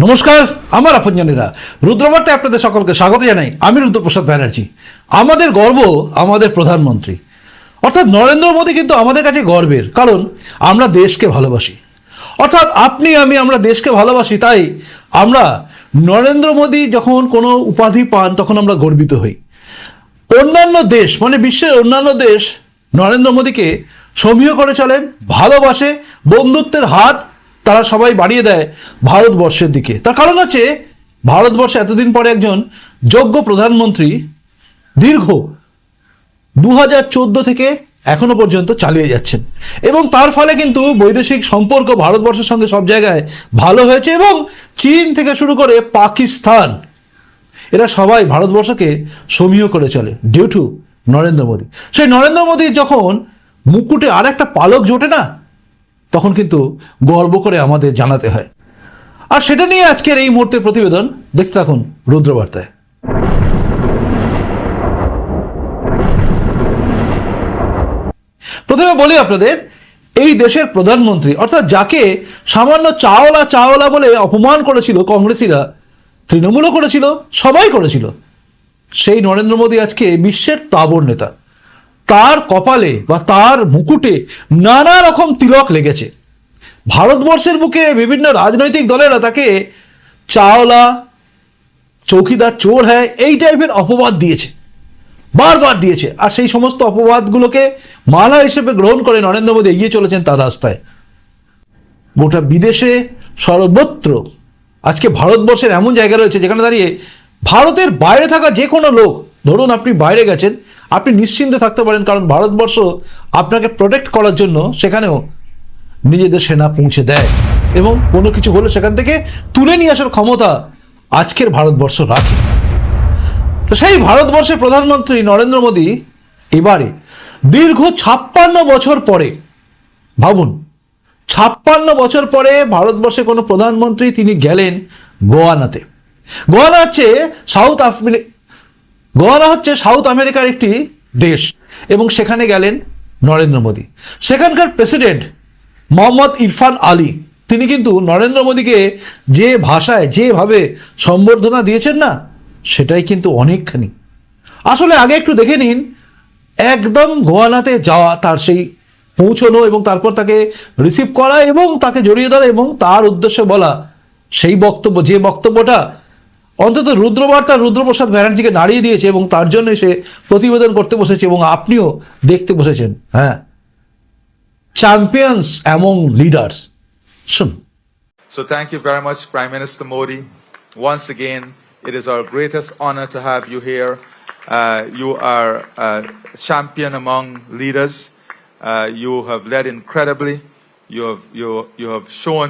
নমস্কার, আমার আপনজনেরা। রুদ্রবার্তে আপনাদের সকলকে স্বাগত জানাই। আমি রুদ্রপ্রসাদ ব্যানার্জি। আমাদের গর্ব আমাদের প্রধানমন্ত্রী। অর্থাৎ নরেন্দ্র মোদী কিন্তু আমাদের কাছে গর্বের, কারণ আমরা দেশকে ভালোবাসি। অর্থাৎ আপনি, আমি, আমরা দেশকে ভালোবাসি, তাই আমরা নরেন্দ্র মোদী যখন কোনো উপাধি পান, তখন আমরা গর্বিত হই। অন্যান্য দেশ মানে বিশ্বের অন্যান্য দেশ, নরেন্দ্র মোদীকে সমীহ করে চলেন, ভালোবাসে, বন্ধুত্বের হাত তারা সবাই বাড়িয়ে দেয় ভারতবর্ষের দিকে। তার কারণ হচ্ছে, ভারতবর্ষে এতদিন পরে একজন যোগ্য প্রধানমন্ত্রী দীর্ঘ দু হাজার চোদ্দ থেকে এখনও পর্যন্ত চালিয়ে যাচ্ছেন। এবং তার ফলে কিন্তু বৈদেশিক সম্পর্ক ভারতবর্ষের সঙ্গে সব জায়গায় ভালো হয়েছে এবং চীন থেকে শুরু করে পাকিস্তান, এরা সবাই ভারতবর্ষকে সমীহ করে চলে ডিউ টু নরেন্দ্র মোদী। সেই নরেন্দ্র মোদী যখন মুকুটে আর একটা পালক জোটে না তখন কিন্তু গর্ব করে আমাদের জানাতে হয়। আর সেটা নিয়ে আজকের এই মুহূর্তের প্রতিবেদন, দেখতে থাকুন রুদ্রবার্তায়। প্রথমে বলি আপনাদের, এই দেশের প্রধানমন্ত্রী, অর্থাৎ যাকে সামান্য চাওলা চাওলা বলে অপমান করেছিল কংগ্রেসিরা, তৃণমূলও করেছিল, সবাই করেছিল। সেই নরেন্দ্র মোদী আজকে বিশ্বের তাবর নেতা। তার কপালে বা তার মুকুটে নানা রকম তিলক লেগেছে। ভারতবর্ষের বুকে বিভিন্ন রাজনৈতিক দলেরা তাকে চাওলা, চৌকিদার, চোর হ্যায় এই টাইপের অপবাদ দিয়েছে। বারবার দিয়েছে। আর সেই সমস্ত অপবাদগুলোকে মালা হিসেবে গ্রহণ করে নরেন্দ্র মোদী এগিয়ে চলেছেন তার রাস্তায়। গোটা বিদেশে সর্বত্র, আজকে ভারতবর্ষের এমন জায়গা রয়েছে যেখানে দাঁড়িয়ে ভারতের বাইরে থাকা যে কোনো লোক, ধরুন আপনি বাইরে গেছেন আপনি নিশ্চিন্তে থাকতে পারেন, কারণ ভারতবর্ষ আপনাকে প্রোটেক্ট করার জন্য সেখানেও নিজেদের সেনা পৌঁছে দেয়। এবং কোনো কিছু হলে সেখান থেকে তুলে নিয়ে আসার ক্ষমতা আজকের ভারতবর্ষ রাখে। তো সেই ভারতবর্ষের প্রধানমন্ত্রী নরেন্দ্র মোদী এবারে দীর্ঘ ছাপ্পান্ন বছর পরে, ভাবুন, ছাপ্পান্ন বছর পরে ভারতবর্ষে কোনো প্রধানমন্ত্রী তিনি গেলেন গোয়ানাতে। গোয়ানা হচ্ছে সাউথ গোয়ানা হচ্ছে সাউথ আমেরিকার একটি দেশ, এবং সেখানে গেলেন নরেন্দ্র মোদী। সেখানকার প্রেসিডেন্ট মোহাম্মদ ইরফান আলী, তিনি কিন্তু নরেন্দ্র মোদীকে যে ভাষায়, যেভাবে সম্বর্ধনা দিয়েছেন না, সেটাই কিন্তু অনেকখানি। আসলে আগে একটু দেখে নিন, একদম গোয়ানাতে যাওয়া, তার সেই পৌঁছনো এবং তারপর তাকে রিসিভ করা এবং তাকে জড়িয়ে ধরা এবং তার উদ্দেশ্যে বলা, সেই বক্তব্য, যে বক্তব্যটা অন্তত রুদ্রবার্তা রুদ্রপ্রসাদ ব্যানার্জিকে নাড়িয়ে দিয়েছে এবং তার জন্য সে প্রতিবেদন করতে বসেছে এবং আপনিও দেখতে বসেছেন হ্যাঁ চ্যাম্পিয়ন্স অ্যামং লিডার্স শুন So thank you very much, Prime Minister Modi. Once again, it is our greatest honor to have you here. Uh, you are a champion among leaders. Uh, you have led incredibly. You have, you, you have shown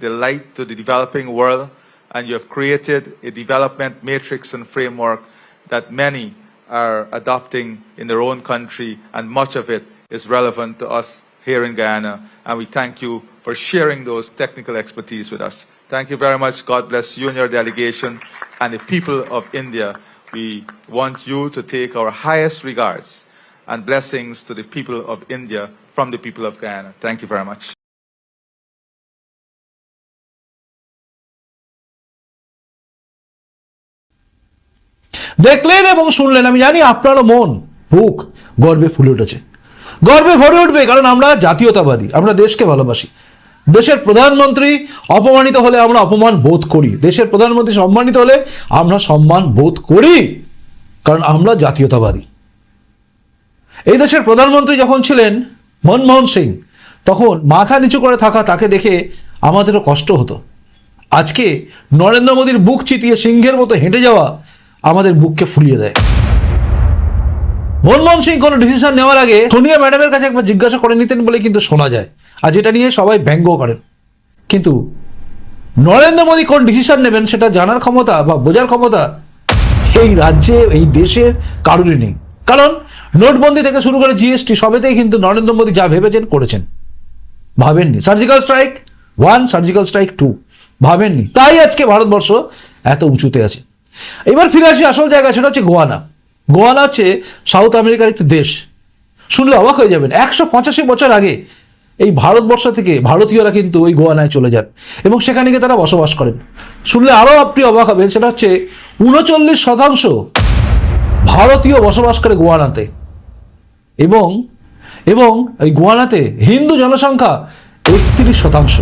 the light to the developing world, and you have created a development matrix and framework that many are adopting in their own country, and much of it is relevant to us here in Guyana, and we thank you for sharing those technical expertise with us. Thank you very much. God bless you and your delegation and the people of India. We want you to take our highest regards and blessings to the people of India from the people of Guyana. Thank you very much. দেখলেন এবং শুনলেন, আমি জানি আপনারও মন, বুক গর্বে ফুলে উঠেছে। গর্বে ভরে উঠবে, কারণ আমরা জাতীয়তাবাদী, আমরা দেশকে ভালোবাসি। দেশের প্রধানমন্ত্রী অপমানিত হলে আমরা অপমান বোধ করি। দেশের প্রধানমন্ত্রী সম্মানিত হলে আমরা সম্মান বোধ করি, কারণ আমরা জাতীয়তাবাদী। এই দেশের প্রধানমন্ত্রী যখন ছিলেন মনমোহন সিং, তখন মাথা নিচু করে থাকা তাকে দেখে আমাদেরও কষ্ট হতো। আজকে নরেন্দ্র মোদীর বুক চিতিয়ে সিংহের মতো হেঁটে যাওয়া আমাদের বুককে ফুলিয়ে দেয়। মনমোহন সিং কোনো ডিসিশন নেওয়ার আগে সোনিয়া ম্যাডামের কাছে একবার জিজ্ঞাসা করে নিতেন বলে কিন্তু শোনা যায়। আর যেটা নিয়ে সবাই ব্যঙ্গ করেন। কিন্তু নরেন্দ্র মোদী কোন ডিসিশন নেবেন সেটা জানার ক্ষমতা বা বোঝার ক্ষমতা এই রাজ্যে, এই দেশের কারণে নেই। কারণ নোটবন্দি থেকে শুরু করে জিএসটি সবেতেই কিন্তু নরেন্দ্র মোদী যা ভেবেছেন করেছেন। ভাবেননি। Surgical strike one surgical strike two ভাবেননি। তাই আজকে ভারতবর্ষ এত উঁচুতে আছে। এবার ফিরে আসি আসল জায়গা, সেটা হচ্ছে গোয়ানা। গোয়ানা হচ্ছে সাউথ আমেরিকার একটি দেশ। শুনলে অবাক হয়ে যাবেন, একশো পঁচাশি বছর আগে এই ভারতবর্ষ থেকে ভারতীয়রা কিন্তু ওই গোয়ানায় চলে যান এবং সেখানে গিয়ে তারা বসবাস করেন। শুনলে আরও আপনি অবাক হবেন, সেটা হচ্ছে উনচল্লিশ শতাংশ ভারতীয় বসবাস করে গোয়ানাতে এবং এবং এই গোয়ানাতে হিন্দু জনসংখ্যা একত্রিশ শতাংশ।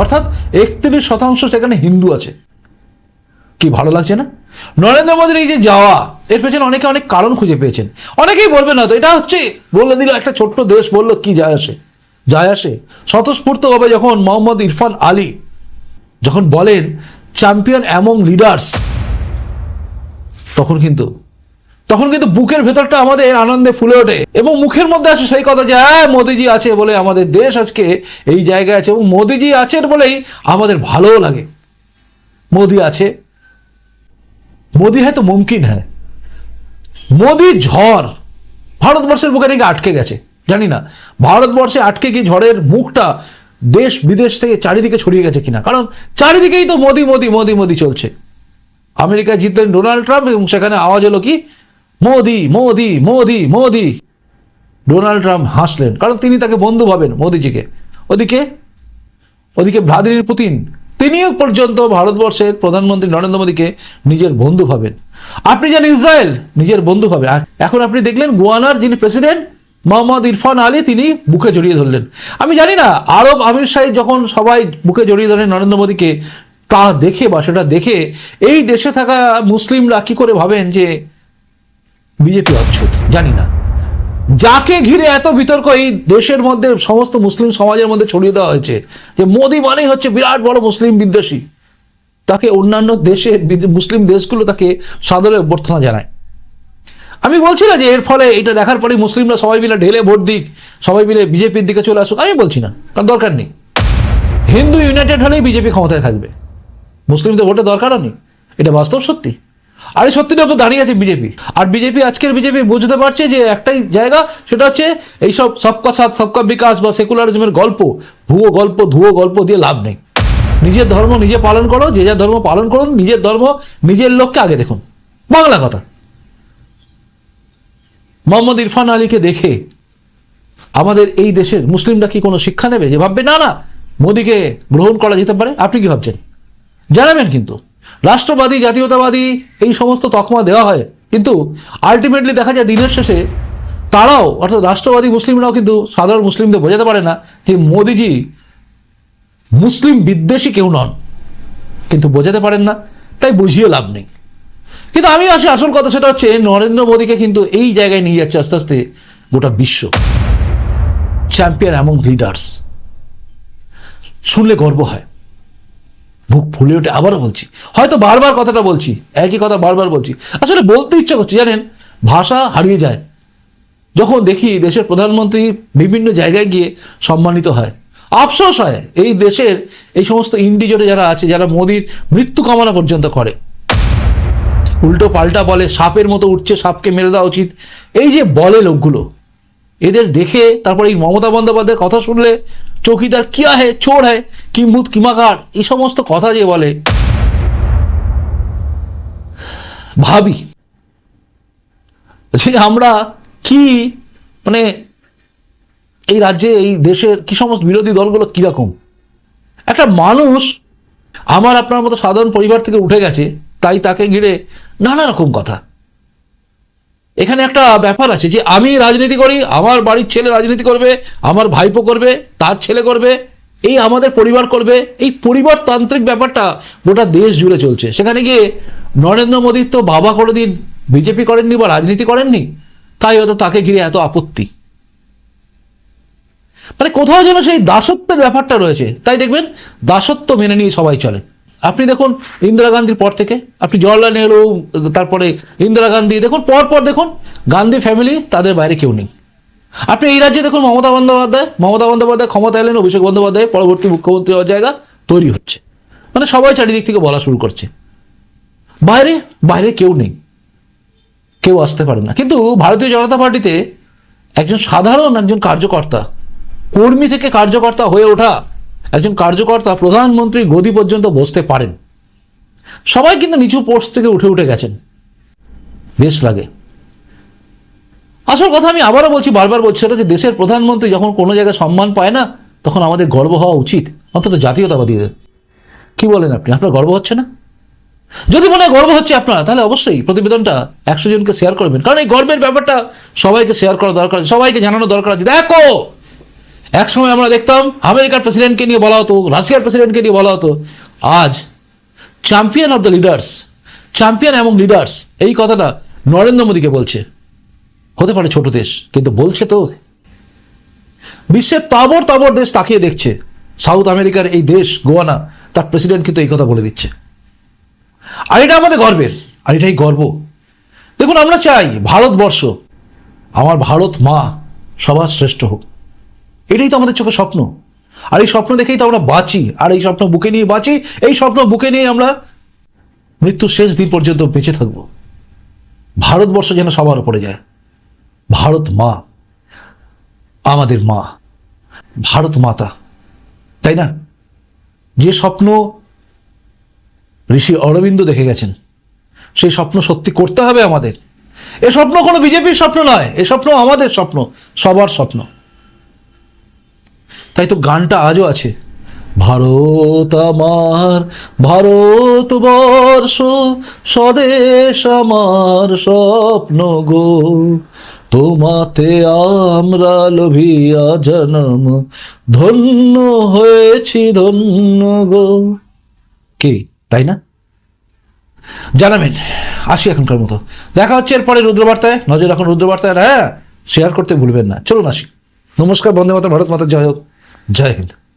অর্থাৎ একত্রিশ শতাংশ সেখানে হিন্দু আছে। কি ভালো লাগছে না? নরেন্দ্র মোদীর এই যে যাওয়া, এর পেছনে অনেকে অনেক কারণ খুঁজে পেয়েছেন। অনেকেই বলবেন না তো এটা হচ্ছে বলে দিল একটা ছোট্ট দেশ, বলল কি যায় আসে? যায় আসে। স্বতঃস্ফূর্তভাবে যখন মোহাম্মদ ইরফান আলী যখন বলেন চ্যাম্পিয়ন অ্যামং লিডার্স তখন কিন্তু তখন কিন্তু বুকের ভেতরটা আমাদের আনন্দে ফুলে ওঠে। এবং মুখের মধ্যে আসে সেই কথা যে হ্যাঁ মোদিজি আছে বলে আমাদের দেশ আজকে এই জায়গায় আছে এবং মোদিজি আছেন বলেই আমাদের ভালোও লাগে। মোদি আছে মোদি হ্যাঁ তো মুমকিন হ্যাঁ মোদি ঝড় ভারতবর্ষের বুকে নাকি আটকে গেছে জানি না ভারতবর্ষে আটকে গিয়ে ঝড়ের মুখটা দেশ বিদেশ থেকে চারিদিকে ছড়িয়ে গেছে কিনা কারণ চারিদিকেই তো মোদি মোদি মোদি মোদি চলছে আমেরিকায় জিতলেন ডোনাল্ড ট্রাম্প এবং সেখানে আওয়াজ হলো কি, মোদি মোদি মোদি মোদি। ডোনাল্ড ট্রাম্প হাসলেন, কারণ তিনি তাকে বন্ধু ভাবেন মোদিজিকে। ওদিকে ওদিকে ভ্লাদিমির পুতিন তিনিও পর্যন্ত ভারতবর্ষের প্রধানমন্ত্রী নরেন্দ্র মোদীকে নিজের বন্ধু ভাবেন। আপনি জানেন ইসরায়েল নিজের বন্ধু ভাবে। এখন আপনি দেখলেন গোয়ানার যিনি প্রেসিডেন্ট, মোহাম্মদ ইরফান আলী, তিনি বুকে জড়িয়ে ধরলেন। আমি জানি না, আরব আমির শাহী যখন সবাই বুকে জড়িয়ে ধরেন নরেন্দ্র মোদীকে, তা দেখে বা সেটা দেখে, এই দেশে থাকা মুসলিমরা কি করে ভাবেন যে বিজেপি অচ্ছুত? জানি না। যাকে ঘিরে এত বিতর্ক এই দেশের মধ্যে, সমস্ত মুসলিম সমাজের মধ্যে ছড়িয়ে দেওয়া হয়েছে, যে মোদি মানেই হচ্ছে বিরাট বড় মুসলিম বিদ্বেষী। তাকে অন্যান্য বিদ- মুসলিম দেশগুলো তাকে সাদরে অভ্যর্থনা জানায়। আমি বলছি না যে এর ফলে এটা দেখার পরে মুসলিমরা সবাই মিলে ঢেলে ভোট দিক, সবাই মিলে বিজেপির দিকে চলে আসুক, আমি বলছি না, কারণ দরকার নেই। হিন্দু ইউনাইটেড হলেই বিজেপি ক্ষমতায় থাকবে। মুসলিমদের ভোটের দরকারও নেই। এটা বাস্তব সত্যি? আর এই সত্যিটা উপর দাঁড়িয়ে আছে বিজেপি। আর বিজেপি, আজকের বিজেপি বুঝতে পারছে যে একটাই জায়গা, সেটা হচ্ছে এইসব সবকা সাথ, সবকা বিকাশ বা সেকুলারিজমের গল্প, ভুয়ো গল্প, ধুয়ো গল্প দিয়ে লাভ নেই। নিজের ধর্ম নিজে পালন করো, যে যার ধর্ম পালন করুন, নিজের ধর্ম নিজের লোককে আগে দেখুন। বাংলা কথা। মোহাম্মদ ইরফান আলীকে দেখে আমাদের এই দেশের মুসলিমরা কি কোনো শিক্ষা নেবে? যে ভাববে, না না, মোদিকে গ্রহণ করা যেতে পারে। আপনি কি ভাবছেন? জানাবেন কিন্তু। রাষ্ট্রবাদী, জাতীয়তাবাদী এই সমস্ত তকমা দেওয়া হয়। কিন্তু আলটিমেটলি দেখা যায় দিনের শেষে তারাও, অর্থাৎ রাষ্ট্রবাদী মুসলিমরাও কিন্তু সাধারণ মুসলিমদের বোঝাতে পারে না যে মোদিজি মুসলিম বিদ্বেষী কেউ নন। কিন্তু বোঝাতে পারেন না, তাই বুঝিয়ে লাভ নেই। কিন্তু আমি আসি আসল কথা, সেটা হচ্ছে নরেন্দ্র মোদীকে কিন্তু এই জায়গায় নিয়ে যাচ্ছে আস্তে আস্তে গোটা বিশ্ব। চ্যাম্পিয়ন অ্যামং লিডার্স শুনলে গর্ব হয়। বুক ফুলে ওঠে, আবারও বলছি। হয়তো বারবার কথাটা বলছি, একই কথা বারবার বলছি। আসলে বলতে ইচ্ছা করছে, জানেন, ভাষা হারিয়ে যায়। যখন দেখি দেশের প্রধানমন্ত্রী বিভিন্ন জায়গায় গিয়ে সম্মানিত হয়। আফসোস হয় এই দেশের এই সমস্ত ইন্ডিজোরে যারা আছে, যারা মোদির মৃত্যু কামনা পর্যন্ত করে। উল্টো পাল্টা বলে, সাপের মতো উঠছে সাপকে মেরে দেওয়া উচিত। এই যে বলে লোকগুলো, এদের দেখে তারপর এই মমতা বন্দ্যোপাধ্যায়ের কথা শুনলে চৌকিদার কিয়া হে, চোর হ্যায় কিম্ভূত কিমাকার এই সমস্ত কথা যে বলে। ভাবি, যে আমরা কি মানে এই রাজ্যে, এই দেশের কি সমস্ত বিরোধী দলগুলো কীরকম? একটা মানুষ আমার আপনার মতো সাধারণ পরিবার থেকে উঠে গেছে, তাই তাকে ঘিরে নানা রকম কথা। এখানে একটা ব্যাপার আছে যে আমি রাজনীতি করি, আমার বাড়ির ছেলে রাজনীতি করবে, আমার ভাইপো করবে, তার ছেলে করবে, এই আমাদের পরিবার করবে, এই পরিবারতান্ত্রিক ব্যাপারটা গোটা দেশ জুড়ে চলছে। সেখানে গিয়ে নরেন্দ্র মোদীর তো বাবা কোনোদিন বিজেপি করেননি বা রাজনীতি করেননি, তাই হয়তো তাকে ঘিরে এত আপত্তি। মানে কোথাও যেন সেই দাসত্বের ব্যাপারটা রয়েছে। তাই দেখবেন, দাসত্ব মেনে নিয়ে সবাই চলে। আপনি দেখুন ইন্দিরা গান্ধীর পর থেকে, আপনি জওয়াহরলাল নেহরু, তারপরে ইন্দিরা গান্ধী, দেখুন পর পর দেখুন গান্ধী ফ্যামিলি তাদের বাইরে কেউ নেই। আপনি এই রাজ্যে দেখুন মমতা বন্দ্যোপাধ্যায় মমতা বন্দ্যোপাধ্যায় ক্ষমতা এলেন, অভিষেক বন্দ্যোপাধ্যায় পরবর্তী মুখ্যমন্ত্রী হওয়ার জায়গা তৈরি হচ্ছে। মানে সবাই চারিদিক থেকে বলা শুরু করছে। বাইরে বাইরে কেউ নেই। কেউ আসতে পারে না। কিন্তু ভারতীয় জনতা পার্টিতে একজন সাধারণ একজন কার্যকর্তা, কর্মী থেকে কার্যকর্তা হয়ে ওঠা একজন কার্যকর্তা প্রধানমন্ত্রীর গদি পর্যন্ত বসতে পারেন। সবাই কিন্তু নিচু পোস্ট থেকে উঠে উঠে গেছেন। বেশ লাগে। আসল কথা আমি আবারও বলছি, বারবার বলছি যে দেশের প্রধানমন্ত্রী যখন কোনো জায়গায় সম্মান পায় না, তখন আমাদের গর্ব হওয়া উচিত, অন্তত জাতীয়তাবাদীদের কি বলেন আপনি? আপনার গর্ব হচ্ছে না? যদি মনে গর্ব হচ্ছে আপনার, তাহলে অবশ্যই প্রতিবেদনটা একশো জনকে শেয়ার করবেন। কারণ এই গর্বের ব্যাপারটা সবাইকে শেয়ার করা দরকার, সবাইকে জানানো দরকার আছে দেখো এক সময় আমরা দেখতাম আমেরিকার প্রেসিডেন্টকে নিয়ে বলা হতো, রাশিয়ার প্রেসিডেন্টকে নিয়ে বলা হতো, আজ champion of the leaders champion এবং লিডার্স এই কথাটা নরেন্দ্র মোদীকে বলছে। হতে পারে ছোট দেশ, কিন্তু বলছে তো। বিশ্বের তাবর তাবর দেশ তাকিয়ে দেখছে। সাউথ আমেরিকার এই দেশ, গোয়ানা, তার প্রেসিডেন্ট কিন্তু এই কথা বলে দিচ্ছে। আর এটা আমাদের গর্বের, আর এটাই গর্ব। দেখুন, আমরা চাই ভারতবর্ষ, আমার ভারত মা সবার শ্রেষ্ঠ হোক। এটাই তো আমাদের চোখে স্বপ্ন। আর এই স্বপ্ন দেখেই তো আমরা বাঁচি, আর এই স্বপ্ন বুকে নিয়ে বাঁচি, এই স্বপ্ন বুকে নিয়ে আমরা মৃত্যুর শেষ দিন পর্যন্ত বেঁচে থাকব। ভারতবর্ষ যেন সবার উপরে যায়। ভারত মা, আমাদের মা, ভারত মাতা, তাই না? যে স্বপ্ন ঋষি অরবিন্দ দেখে গেছেন, সেই স্বপ্ন সত্যি করতে হবে আমাদের। এ স্বপ্ন কোনো বিজেপির স্বপ্ন নয়, এ স্বপ্ন আমাদের স্বপ্ন, সবার স্বপ্ন। তাই তো গানটা আজও আছে। ভারত আমার ভারতবর্ষ স্বদেশ আমার স্বপ্ন গো। তোমাতে আমরা লোভিয়া জনম, ধন্য হয়েছি ধন্য গো। কি, তাই না? জানাবেন, আসি এখনকার মতো। দেখা হচ্ছে এরপরে রুদ্রবার্তায়। নজর রাখুন রুদ্রবার্তায়। হ্যাঁ শেয়ার করতে ভুলবেন না। চলুন আসি। নমস্কার, বন্দে মাতা ভারত মাতা জয় হোক। জয় হিন্দ